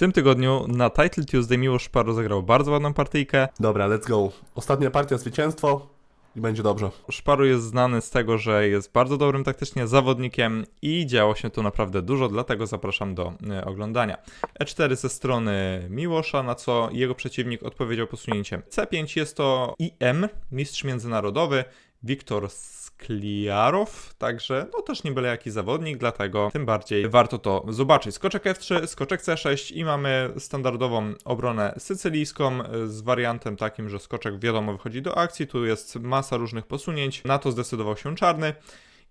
tym tygodniu na Title Tuesday Miłosz Szparu zagrał bardzo ładną partyjkę. Dobra, let's go. Ostatnia partia, zwycięstwo i będzie dobrze. Szparu jest znany z tego, że jest bardzo dobrym taktycznie zawodnikiem i działo się tu naprawdę dużo, dlatego zapraszam do e, oglądania. E4 ze strony Miłosza, na co jego przeciwnik odpowiedział posunięciem C5. Jest to IM, mistrz międzynarodowy, Wiktor Skliarow, także no też nie byle jaki zawodnik, dlatego tym bardziej warto to zobaczyć. Skoczek F3, skoczek C6 i mamy standardową obronę sycylijską z wariantem takim, że skoczek wiadomo wychodzi do akcji, tu jest masa różnych posunięć, na to zdecydował się czarny.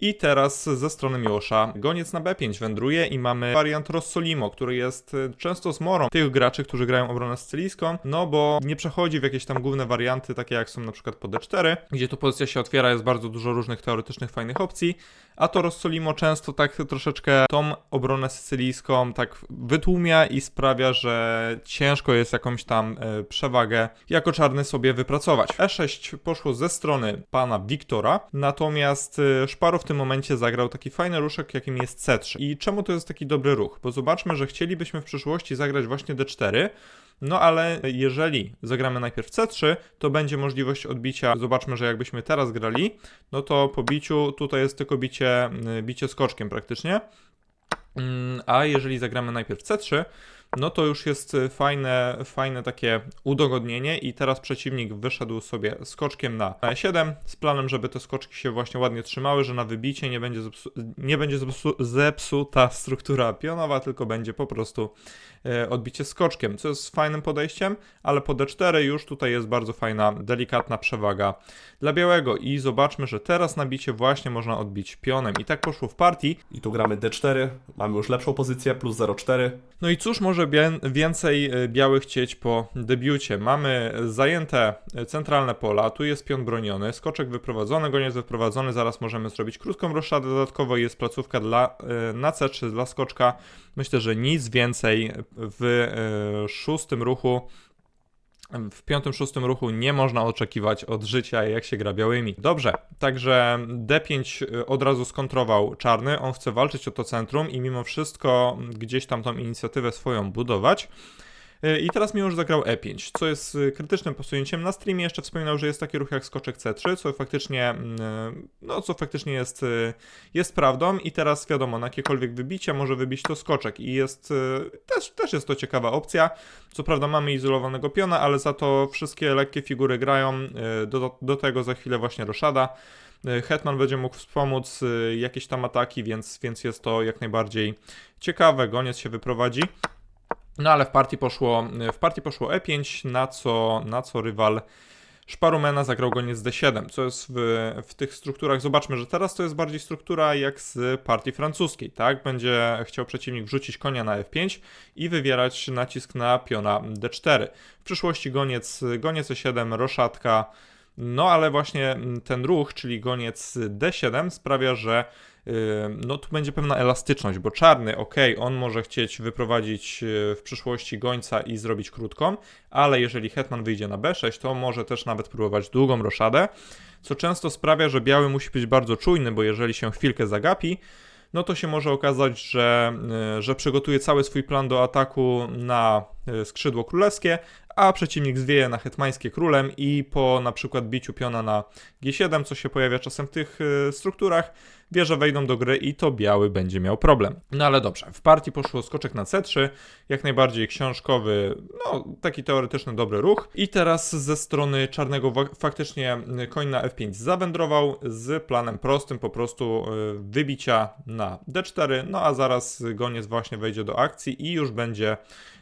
I teraz ze strony Miłosza. Goniec na B5 wędruje i mamy wariant Rossolimo, który jest y, często zmorą tych graczy, którzy grają obronę sycylijską, no bo nie przechodzi w jakieś tam główne warianty, takie jak są na przykład po D4, gdzie tu pozycja się otwiera, jest bardzo dużo różnych teoretycznych fajnych opcji, a to Rossolimo często tak troszeczkę tą obronę sycylijską tak wytłumia i sprawia, że ciężko jest jakąś tam e, przewagę jako czarny sobie wypracować. E6 poszło ze strony pana Wiktora, natomiast e, Szparow w tym momencie zagrał taki fajny ruszek, jakim jest C3. I czemu to jest taki dobry ruch? Bo zobaczmy, że chcielibyśmy w przyszłości zagrać właśnie D4, no ale jeżeli zagramy najpierw C3, to będzie możliwość odbicia. Zobaczmy, że jakbyśmy teraz grali, no to po biciu tutaj jest tylko bicie, bicie skoczkiem praktycznie. Mm, A jeżeli zagramy najpierw C3, no to już jest fajne, fajne takie udogodnienie i teraz przeciwnik wyszedł sobie skoczkiem na E7 z planem, żeby te skoczki się właśnie ładnie trzymały, że na wybicie nie będzie, zepsu, nie będzie zepsu, zepsuta struktura pionowa, tylko będzie po prostu e, odbicie skoczkiem, co jest fajnym podejściem, ale po D4 już tutaj jest bardzo fajna, delikatna przewaga dla białego i zobaczmy, że teraz na bicie właśnie można odbić pionem i tak poszło w partii. I tu gramy D4, mamy już lepszą pozycję, plus 0,4. No i cóż może bie- więcej e, białych chcieć po debiucie? Mamy zajęte e, centralne pola, tu jest pion broniony, skoczek wyprowadzony, goniec wyprowadzony, zaraz możemy zrobić krótką roszadę, dodatkowo jest placówka dla, e, na C3 dla skoczka. Myślę, że nic więcej w szóstym ruchu w piątym, szóstym ruchu nie można oczekiwać od życia, jak się gra białymi. Dobrze, także D5 od razu skontrował czarny, on chce walczyć o to centrum i mimo wszystko gdzieś tam tą inicjatywę swoją budować. Y, I teraz Miłosz zagrał E5, co jest y, krytycznym posunięciem. Na streamie jeszcze wspominał, że jest taki ruch jak skoczek C3, co faktycznie, mm, no co faktycznie jest, jest prawdą i teraz wiadomo, na jakiekolwiek wybicie może wybić to skoczek i jest, też, też jest to ciekawa opcja. Co prawda mamy izolowanego piona, ale za to wszystkie lekkie figury grają, do, do tego za chwilę właśnie roszada. Hetman będzie mógł wspomóc jakieś tam ataki, więc, więc jest to jak najbardziej ciekawe. Goniec się wyprowadzi. No ale w partii poszło, w partii poszło E5, na co, na co rywal Szparumena zagrał goniec D7, co jest w, w tych strukturach. Zobaczmy, że teraz to jest bardziej struktura jak z partii francuskiej, tak? Będzie chciał przeciwnik wrzucić konia na F5 i wywierać nacisk na piona D4. W przyszłości goniec, goniec E7, roszatka, no ale właśnie ten ruch, czyli goniec D7 sprawia, że no tu będzie pewna elastyczność, bo czarny, ok, on może chcieć wyprowadzić y, w przyszłości gońca i zrobić krótką, ale jeżeli hetman wyjdzie na b6, to może też nawet próbować długą roszadę, co często sprawia, że biały musi być bardzo czujny, bo jeżeli się chwilkę zagapi, no to się może okazać, że, y, że przygotuje cały swój plan do ataku na y, skrzydło królewskie, a przeciwnik zwieje na hetmańskie królem i po na przykład biciu piona na g7, co się pojawia czasem w tych y, strukturach, wieże wejdą do gry i to biały będzie miał problem. No ale dobrze, w partii poszło skoczek na c3, jak najbardziej książkowy, no taki teoretyczny dobry ruch. I teraz ze strony czarnego faktycznie koń na f5 zawędrował z planem prostym po prostu wybicia na d4, no a zaraz goniec właśnie wejdzie do akcji i już będzie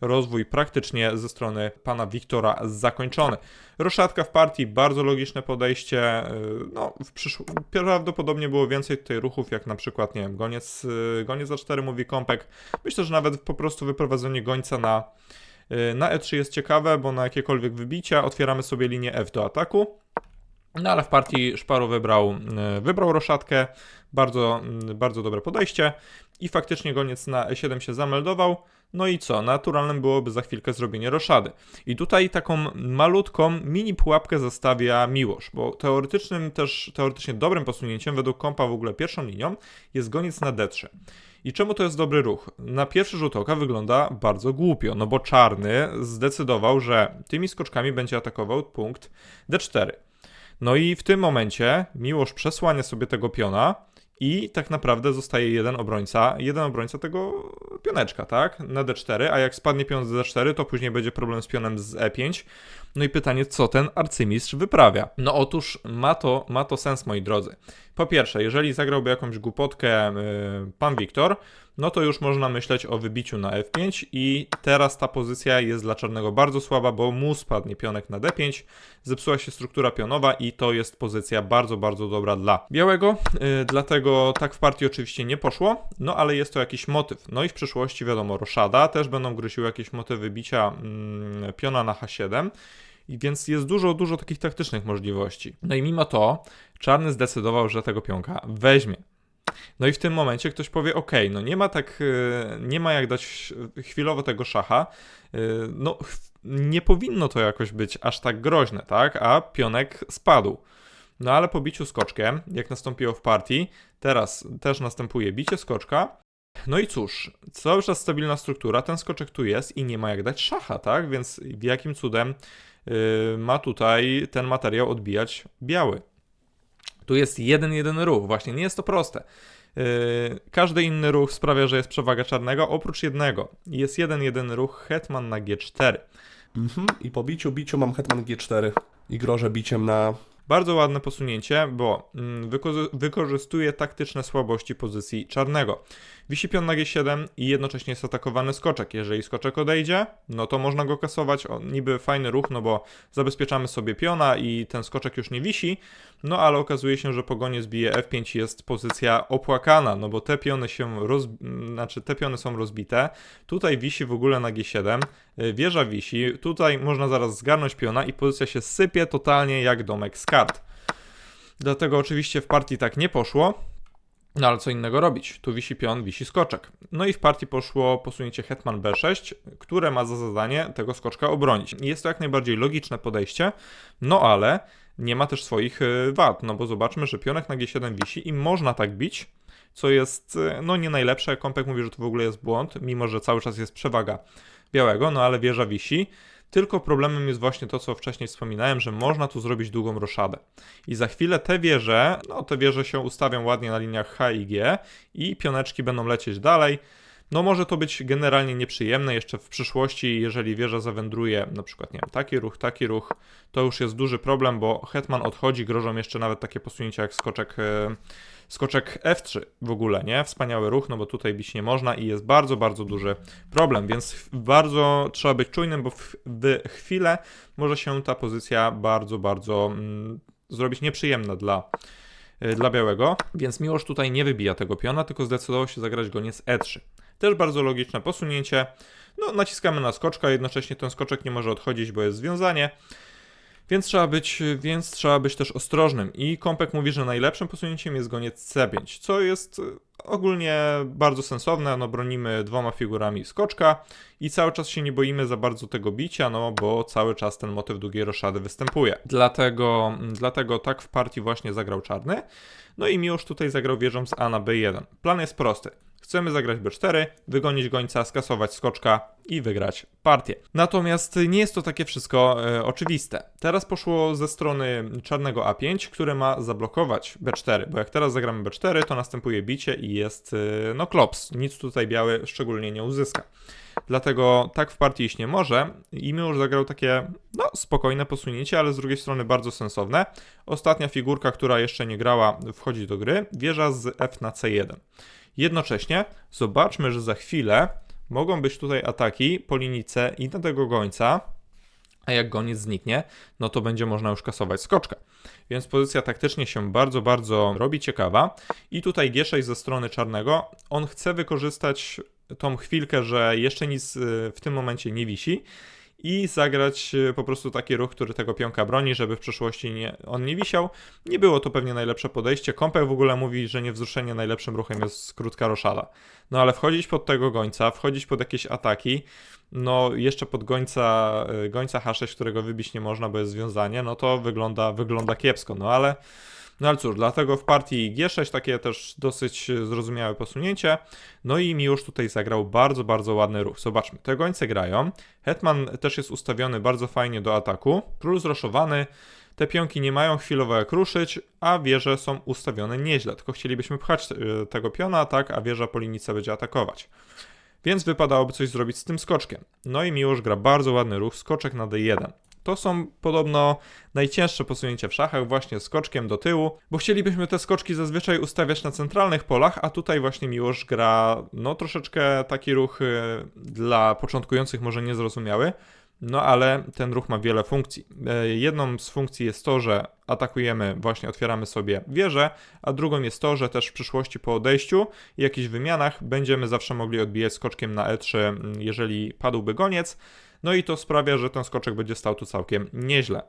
rozwój praktycznie ze strony pana Wiktora zakończony. Roszatka w partii, bardzo logiczne podejście. Y, no, w przysz... prawdopodobnie było więcej tutaj ruchów, jak na przykład, nie wiem, goniec, y, goniec za 4 mówi kąpek. Myślę, że nawet po prostu wyprowadzenie gońca na, y, na E3 jest ciekawe, bo na jakiekolwiek wybicia otwieramy sobie linię F do ataku. No ale w partii Szparu wybrał, wybrał roszatkę, bardzo, bardzo dobre podejście i faktycznie goniec na E7 się zameldował. No i co? Naturalnym byłoby za chwilkę zrobienie roszady. I tutaj taką malutką mini pułapkę zostawia Miłosz, bo teoretycznym też, teoretycznie dobrym posunięciem według kompa w ogóle pierwszą linią jest goniec na D3. I czemu to jest dobry ruch? Na pierwszy rzut oka wygląda bardzo głupio, no bo czarny zdecydował, że tymi skoczkami będzie atakował punkt D4. No i w tym momencie Miłosz przesłania sobie tego piona i tak naprawdę zostaje jeden obrońca, jeden obrońca tego pioneczka, tak? Na D4, a jak spadnie pion z D4, to później będzie problem z pionem z E5. No i pytanie, co ten arcymistrz wyprawia? No otóż ma to, ma to sens, moi drodzy. Po pierwsze, jeżeli zagrałby jakąś głupotkę yy, pan Wiktor, no to już można myśleć o wybiciu na F5 i teraz ta pozycja jest dla czarnego bardzo słaba, bo mu spadnie pionek na D5, zepsuła się struktura pionowa i to jest pozycja bardzo, bardzo dobra dla białego, yy, dlatego tak w partii oczywiście nie poszło, no ale jest to jakiś motyw. No i w przyszłości wiadomo, Roszada też będą gryziły jakieś motywy bicia mm, piona na H7, i więc jest dużo, dużo takich taktycznych możliwości. No i mimo to czarny zdecydował, że tego pionka weźmie. No i w tym momencie ktoś powie, ok, no nie ma tak, y, nie ma jak dać chwilowo tego szacha, y, no nie powinno to jakoś być aż tak groźne, tak, a pionek spadł. No ale po biciu skoczkiem, jak nastąpiło w partii, teraz też następuje bicie skoczka, no i cóż, cały czas stabilna struktura, ten skoczek tu jest i nie ma jak dać szacha, tak, więc jakim cudem ma tutaj ten materiał odbijać biały. Tu jest jeden, jeden ruch, właśnie nie jest to proste. Yy, każdy inny ruch sprawia, że jest przewaga czarnego, oprócz jednego. Jest jeden, jeden ruch hetman na G4. Mhm. I po biciu, biciu mam hetman G4 i grożę biciem na... Bardzo ładne posunięcie, bo mm, wyko- wykorzystuje taktyczne słabości pozycji czarnego. Wisi pion na G7 i jednocześnie jest atakowany skoczek. Jeżeli skoczek odejdzie, no to można go kasować. O, niby fajny ruch, no bo zabezpieczamy sobie piona i ten skoczek już nie wisi. No ale okazuje się, że po gonie zbije F5 jest pozycja opłakana, no bo te piony się roz... znaczy te piony są rozbite. Tutaj wisi w ogóle na G7, y, wieża wisi, tutaj można zaraz zgarnąć piona i pozycja się sypie totalnie jak domek z kart. Dlatego oczywiście w partii tak nie poszło. No ale co innego robić? Tu wisi pion, wisi skoczek. No i w partii poszło posunięcie hetman b6, które ma za zadanie tego skoczka obronić. Jest to jak najbardziej logiczne podejście, no ale nie ma też swoich y, wad, no bo zobaczmy, że pionek na g7 wisi i można tak bić, co jest y, no nie najlepsze. Kompek mówi, że to w ogóle jest błąd, mimo że cały czas jest przewaga białego, no ale wieża wisi. Tylko problemem jest właśnie to, co wcześniej wspominałem, że można tu zrobić długą roszadę. I za chwilę te wieże, no te wieże się ustawią ładnie na liniach H i G i pioneczki będą lecieć dalej. No może to być generalnie nieprzyjemne jeszcze w przyszłości, jeżeli wieża zawędruje, na przykład, nie wiem, taki ruch, taki ruch, to już jest duży problem, bo hetman odchodzi, grożą jeszcze nawet takie posunięcia jak skoczek, e, skoczek F3 w ogóle, nie? Wspaniały ruch, no bo tutaj bić nie można i jest bardzo, bardzo duży problem, więc bardzo trzeba być czujnym, bo w, w chwilę może się ta pozycja bardzo, bardzo mm, zrobić nieprzyjemna dla, y, dla białego, więc Miłosz tutaj nie wybija tego piona, tylko zdecydował się zagrać goniec E3. Też bardzo logiczne posunięcie. No, naciskamy na skoczka, jednocześnie ten skoczek nie może odchodzić, bo jest związanie. Więc trzeba być, więc trzeba być też ostrożnym. I Kompek mówi, że najlepszym posunięciem jest goniec C5, co jest y, ogólnie bardzo sensowne. No, bronimy dwoma figurami skoczka i cały czas się nie boimy za bardzo tego bicia, no bo cały czas ten motyw długiej roszady występuje. Dlatego, dlatego tak w partii właśnie zagrał czarny. No i Miłosz tutaj zagrał wieżą z A na B1. Plan jest prosty. Chcemy zagrać B4, wygonić gońca, skasować skoczka i wygrać partię. Natomiast nie jest to takie wszystko e, oczywiste. Teraz poszło ze strony czarnego A5, które ma zablokować B4, bo jak teraz zagramy B4, to następuje bicie i jest e, no klops. Nic tutaj biały szczególnie nie uzyska. Dlatego tak w partii iść nie może i już zagrał takie no spokojne posunięcie, ale z drugiej strony bardzo sensowne. Ostatnia figurka, która jeszcze nie grała, wchodzi do gry. Wieża z F na C1. Jednocześnie zobaczmy, że za chwilę mogą być tutaj ataki po linii C i na tego gońca, a jak goniec zniknie, no to będzie można już kasować skoczkę. Więc pozycja taktycznie się bardzo, bardzo robi ciekawa. I tutaj G6 ze strony czarnego, on chce wykorzystać tą chwilkę, że jeszcze nic y, w tym momencie nie wisi i zagrać y, po prostu taki ruch, który tego pionka broni, żeby w przyszłości nie, on nie wisiał. Nie było to pewnie najlepsze podejście. Kompek w ogóle mówi, że niewzruszenie najlepszym ruchem jest krótka roszada. No ale wchodzić pod tego gońca, wchodzić pod jakieś ataki, no jeszcze pod gońca, y, gońca H6, którego wybić nie można, bo jest związanie, no to wygląda, wygląda kiepsko. No ale No ale cóż, dlatego w partii G6 takie też dosyć zrozumiałe posunięcie. No i Miłosz tutaj zagrał bardzo, bardzo ładny ruch. Zobaczmy, te gońce grają. Hetman też jest ustawiony bardzo fajnie do ataku. Król zroszowany. Te pionki nie mają chwilowo jak ruszyć, a wieże są ustawione nieźle. Tylko chcielibyśmy pchać e, tego piona, tak, a wieża po linii C będzie atakować. Więc wypadałoby coś zrobić z tym skoczkiem. No i Miłosz gra bardzo ładny ruch, skoczek na D1. To są podobno najcięższe posunięcia w szachach, właśnie skoczkiem do tyłu, bo chcielibyśmy te skoczki zazwyczaj ustawiać na centralnych polach, a tutaj właśnie Miłosz gra, no troszeczkę taki ruch y, dla początkujących może niezrozumiały, no ale ten ruch ma wiele funkcji. E, Jedną z funkcji jest to, że atakujemy, właśnie otwieramy sobie wieżę, a drugą jest to, że też w przyszłości po odejściu i jakichś wymianach będziemy zawsze mogli odbijać skoczkiem na E3, m, jeżeli padłby goniec. No i to sprawia, że ten skoczek będzie stał tu całkiem nieźle.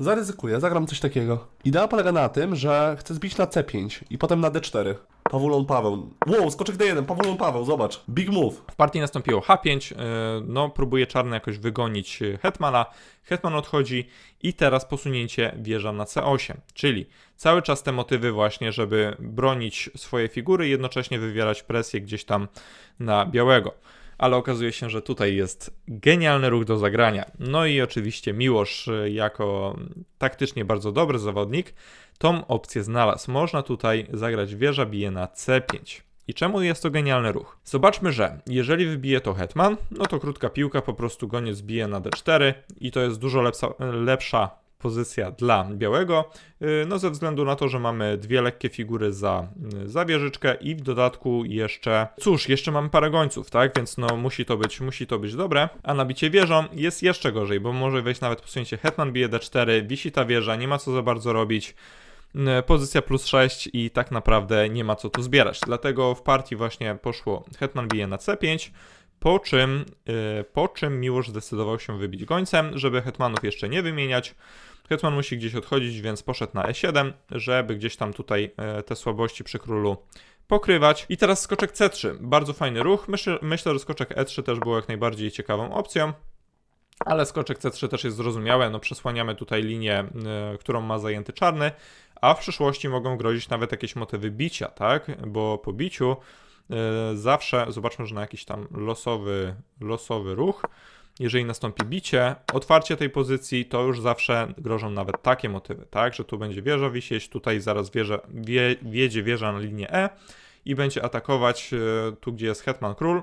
Zaryzykuję, zagram coś takiego. Idea polega na tym, że chcę zbić na C5 i potem na D4. Pawulon Paweł. Wow, skoczek D1, Pawulon Paweł, zobacz. Big move. W partii nastąpiło H5, yy, no próbuje czarny jakoś wygonić yy, hetmana, hetman odchodzi i teraz posunięcie wieża na C8, czyli cały czas te motywy właśnie, żeby bronić swoje figury i jednocześnie wywierać presję gdzieś tam na białego. Ale okazuje się, że tutaj jest genialny ruch do zagrania. No i oczywiście Miłosz, yy, jako taktycznie bardzo dobry zawodnik, tą opcję znalazł. Można tutaj zagrać wieża bije na C5. I czemu jest to genialny ruch? Zobaczmy, że jeżeli wybije to hetman, no to krótka piłka, po prostu goniec bije na d4 i to jest dużo lepsza, lepsza pozycja dla białego, yy, no ze względu na to, że mamy dwie lekkie figury za, yy, za wieżyczkę i w dodatku jeszcze, cóż, jeszcze mamy parę gońców, tak, więc no musi to być, musi to być dobre, a nabicie wieżą jest jeszcze gorzej, bo może wejść nawet posunięcie hetman bije d4, wisi ta wieża, nie ma co za bardzo robić, E, pozycja plus 6 i tak naprawdę nie ma co tu zbierać. Dlatego w partii właśnie poszło Hetman bije na C5, po czym, po czym Miłosz zdecydował się wybić gońcem, żeby Hetmanów jeszcze nie wymieniać. Hetman musi gdzieś odchodzić, więc poszedł na E7, żeby gdzieś tam tutaj e, te słabości przy królu pokrywać. I teraz skoczek C3. Bardzo fajny ruch. Myślę, myślę, że skoczek E3 też był jak najbardziej ciekawą opcją. Ale skoczek C3 też jest zrozumiałe, no przesłaniamy tutaj linię, y, którą ma zajęty czarny, a w przyszłości mogą grozić nawet jakieś motywy bicia, tak? Bo po biciu y, zawsze, zobaczmy, że na jakiś tam losowy, losowy ruch, jeżeli nastąpi bicie, otwarcie tej pozycji, to już zawsze grożą nawet takie motywy, tak? Że tu będzie wieża wisieć, tutaj zaraz wieża, wie, wiedzie wieża na linię E i będzie atakować y, tu, gdzie jest hetman król,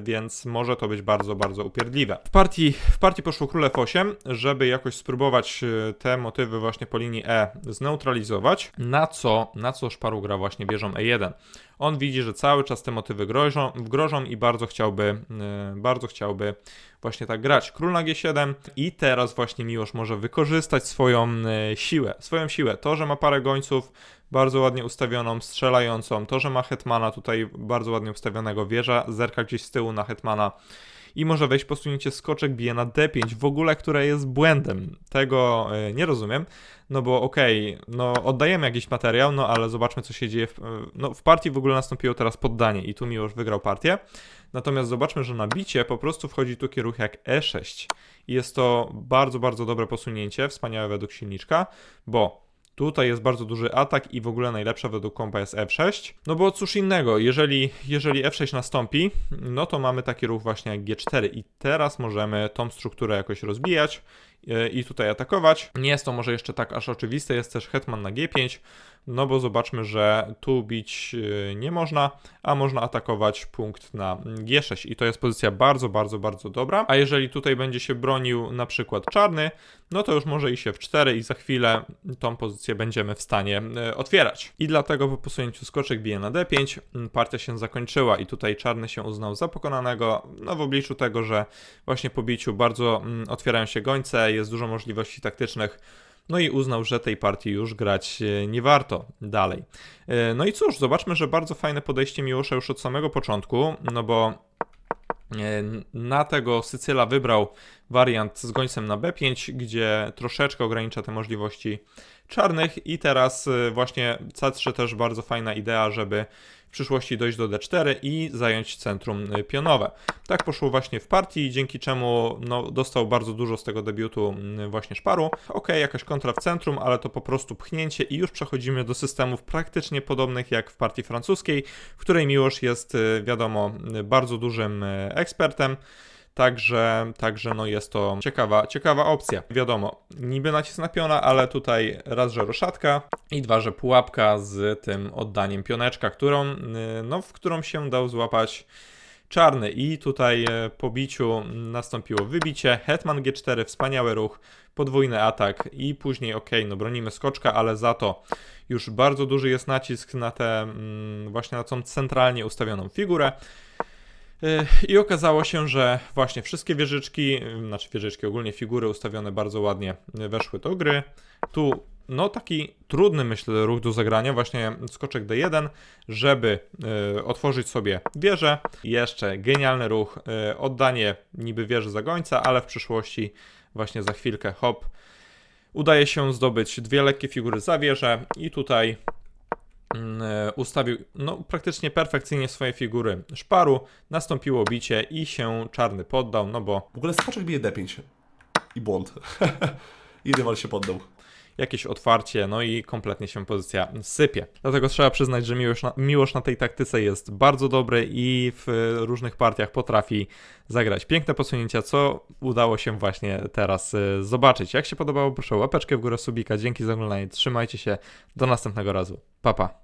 więc może to być bardzo, bardzo upierdliwe. W partii, w partii poszło król F8, żeby jakoś spróbować y, te motywy właśnie po linii E zneutralizować, na co, na co Szparu gra właśnie wieżą E1. On widzi, że cały czas te motywy grożą, grożą i bardzo chciałby, y, bardzo chciałby właśnie tak grać. Król na G7 i teraz właśnie Miłosz może wykorzystać swoją siłę, swoją siłę. To, że ma parę gońców bardzo ładnie ustawioną, strzelającą, to, że ma hetmana tutaj bardzo ładnie ustawionego, wieża zerka gdzieś z tyłu na hetmana i może wejść posunięcie skoczek bije na D5, w ogóle, które jest błędem. Tego y, nie rozumiem, no bo okej, no oddajemy jakiś materiał, no ale zobaczmy, co się dzieje. W, y, no w partii w ogóle nastąpiło teraz poddanie i tu Miłosz wygrał partię. Natomiast zobaczmy, że na bicie po prostu wchodzi tu kierunek jak E6. I jest to bardzo, bardzo dobre posunięcie, wspaniałe według silniczka, bo Tutaj jest bardzo duży atak i w ogóle najlepsza według kompa jest F6. No bo cóż innego, jeżeli, jeżeli F6 nastąpi, no to mamy taki ruch właśnie jak G4 i teraz możemy tą strukturę jakoś rozbijać i tutaj atakować. Nie jest to może jeszcze tak aż oczywiste, jest też hetman na G5, no bo zobaczmy, że tu bić e, nie można, a można atakować punkt na G6 i to jest pozycja bardzo, bardzo, bardzo dobra. A jeżeli tutaj będzie się bronił na przykład czarny, no to już może i się w 4 i za chwilę tą pozycję będziemy w stanie e, otwierać. I dlatego po posunięciu skoczek bije na D5, m, partia się zakończyła i tutaj czarny się uznał za pokonanego, no w obliczu tego, że właśnie po biciu bardzo otwierają się gońce, jest dużo możliwości taktycznych, no i uznał, że tej partii już grać e, nie warto. Dalej. E, No i cóż, zobaczmy, że bardzo fajne podejście Miłosza już od samego początku, no bo e, na tego Sycyla wybrał wariant z gońcem na B5, gdzie troszeczkę ogranicza te możliwości czarnych. I teraz właśnie C3 też bardzo fajna idea, żeby przyszłości dojść do D4 i zająć centrum y, pionowe. Tak poszło właśnie w partii, dzięki czemu no, dostał bardzo dużo z tego debiutu właśnie szparu. Ok, jakaś kontra w centrum, ale to po prostu pchnięcie i już przechodzimy do systemów praktycznie podobnych jak w partii francuskiej, w której Miłosz jest, y, wiadomo, y, bardzo dużym ekspertem. Także, także no jest to ciekawa, ciekawa opcja. Wiadomo, niby nacisk na piona, ale tutaj raz, że roszatka i dwa, że pułapka z tym oddaniem pioneczka, którą, y, no, w którą się dał złapać czarny. I tutaj e, po biciu nastąpiło wybicie, hetman G4, wspaniały ruch, podwójny atak i później ok, no bronimy skoczka, ale za to już bardzo duży jest nacisk na tę mm, właśnie na tą centralnie ustawioną figurę. Y, I okazało się, że właśnie wszystkie wieżyczki, znaczy wieżyczki, ogólnie figury ustawione bardzo ładnie weszły do gry. Tu no taki trudny myślę ruch do zagrania, właśnie skoczek D1, żeby y, otworzyć sobie wieżę. Jeszcze genialny ruch, y, oddanie niby wieży za gońca, ale w przyszłości właśnie za chwilkę hop udaje się zdobyć dwie lekkie figury za wieżę i tutaj e, ustawił no, praktycznie perfekcyjnie swoje figury szparu, nastąpiło bicie i się czarny poddał, no bo W ogóle skoczek bije D5. I błąd. I rywal się poddał. jakieś otwarcie, no i kompletnie się pozycja sypie. Dlatego trzeba przyznać, że Miłosz na, Miłosz na tej taktyce jest bardzo dobry i w różnych partiach potrafi zagrać piękne posunięcia, co udało się właśnie teraz y, zobaczyć. Jak się podobało, proszę łapeczkę w górę subika. Dzięki za oglądanie, trzymajcie się, do następnego razu. Pa, pa.